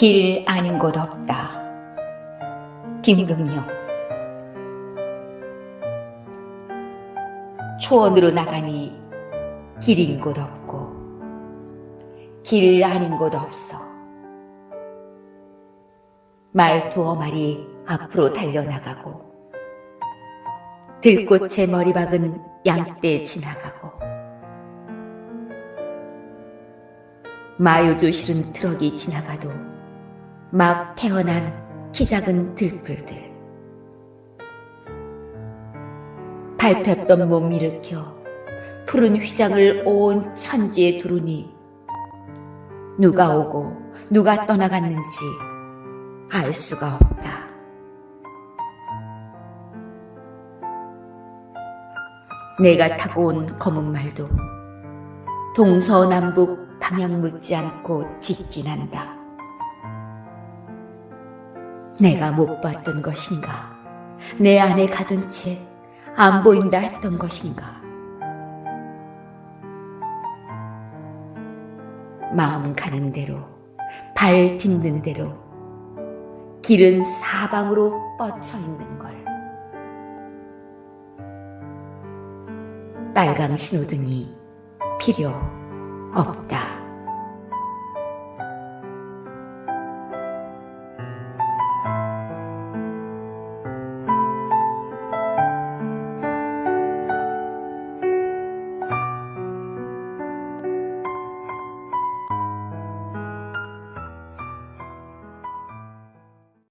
길 아닌 곳 없다. 김금용 초원으로 나가니 길인 곳 없고 길 아닌 곳 없어. 말 두어 마리 앞으로 달려나가고 들꽃에 머리 박은 양떼 지나가고 마요조 실은 트럭이 지나가도 막 태어난 키 작은 들불들 밟혔던 몸 일으켜 푸른 휘장을 온 천지에 두르니 누가 오고 누가 떠나갔는지 알 수가 없다. 내가 타고 온 검은 말도 동서남북 방향 묻지 않고 직진한다. 내가 못 봤던 것인가? 내 안에 가둔 채 안 보인다 했던 것인가? 마음 가는 대로, 발 딛는 대로, 길은 사방으로 뻗쳐 있는 걸. 빨강 신호등이 필요 없다.